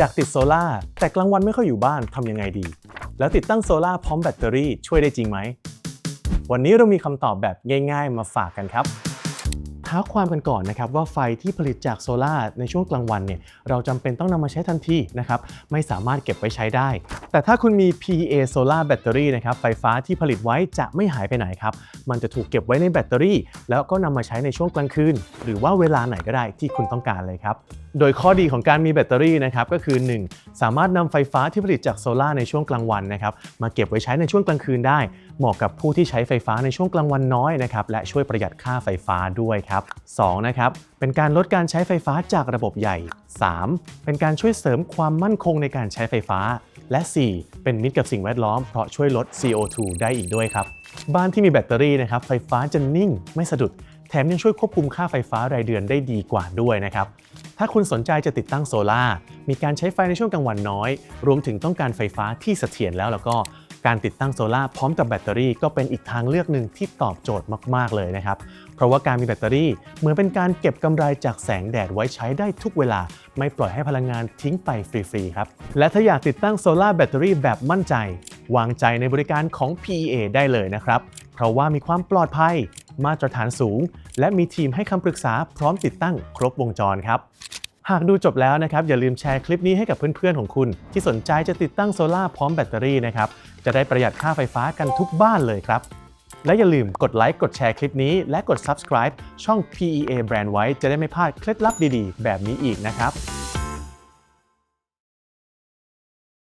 อยากติดโซล่าแต่กลางวันไม่ค่อยอยู่บ้านทำยังไงดี แล้วติดตั้งโซล่าพร้อมแบตเตอรี่ช่วยได้จริงไหม วันนี้เรามีคำตอบแบบง่าย ๆ มาฝากกันครับท้าความกันก่อนนะครับว่าไฟที่ผลิตจากโซลา่าในช่วงกลางวันเนี่ยเราจำเป็นต้องนำมาใช้ทันทีนะครับไม่สามารถเก็บไว้ใช้ได้ แต่ถ้าคุณมี PA Solar Battery นะครับไฟฟ้าที่ผลิตไว้จะไม่หายไปไหนครับ มันจะถูกเก็บไว้ในแบตเตอรี่ แล้วก็นำมาใช้ในช่วงกลางคืน หรือว่าเวลาไหนก็ได้ที่คุณต้องการเลยครับ โดยข้อดีของการมีแบตเตอรี่นะครับก็คือ 1. สามารถนำไฟฟ้าที่ผลิตจากโซลาร์ในช่วงกลางวันนะครับมาเก็บไว้ใช้ในช่วงกลางคืนได้ เหมาะกับผู้ที่ใช้ไฟฟ้าในช่วงกลางวันน้อยนะครับและช่วยประหยัดค่าไฟฟ้าด้วยครับ 2. นะครับเป็นการลดการใช้ไฟฟ้าจากระบบใหญ่ 3. เป็นการช่วยเสริมความมั่นคงในการใช้ไฟฟ้า และ 4. เป็นมิตรกับสิ่งแวดล้อมเพราะช่วยลด CO2 ได้อีกด้วยครับ บ้านที่มีแบตเตอรี่นะครับไฟฟ้าจะนิ่งไม่สะดุด แถมยังช่วยควบคุมค่าไฟฟ้ารายเดือนได้ดีกว่าด้วยนะครับถ้าคุณสนใจจะติดตั้งโซลาร์มีการใช้ไฟในช่วงกลางวันน้อย รวมถึงต้องการไฟฟ้าที่เสถียรแล้วแล้วก็การติดตั้งโซลาร์พร้อมกับแบตเตอรี่ก็เป็นอีกทางเลือกหนึ่งที่ตอบโจทย์มาก ๆ เลยนะครับ เพราะว่าการมีแบตเตอรี่เหมือนเป็นการเก็บกำไรจากแสงแดดไว้ใช้ได้ทุกเวลา ไม่ปล่อยให้พลังงานทิ้งไปฟรีๆครับ และถ้าอยากติดตั้งโซลาร์แบตเตอรี่แบบมั่นใจ วางใจในบริการของ PEA ได้เลยนะครับ เพราะว่ามีความปลอดภัย มาตรฐานสูง และมีทีมให้คำปรึกษาพร้อมติดตั้งครบวงจรครับหากดูจบแล้วนะครับ อย่าลืมแชร์คลิปนี้ให้กับเพื่อนๆของคุณ ที่สนใจจะติดตั้งโซลาร์พร้อมแบตเตอรี่นะครับ จะได้ประหยัดค่าไฟฟ้ากันทุกบ้านเลยครับ และอย่าลืมกดไลค์กดแชร์คลิปนี้ และกด subscribe ช่อง PEA Brand ไว้จะได้ไม่พลาดเคล็ดลับดีๆ แบบนี้อีกนะครับ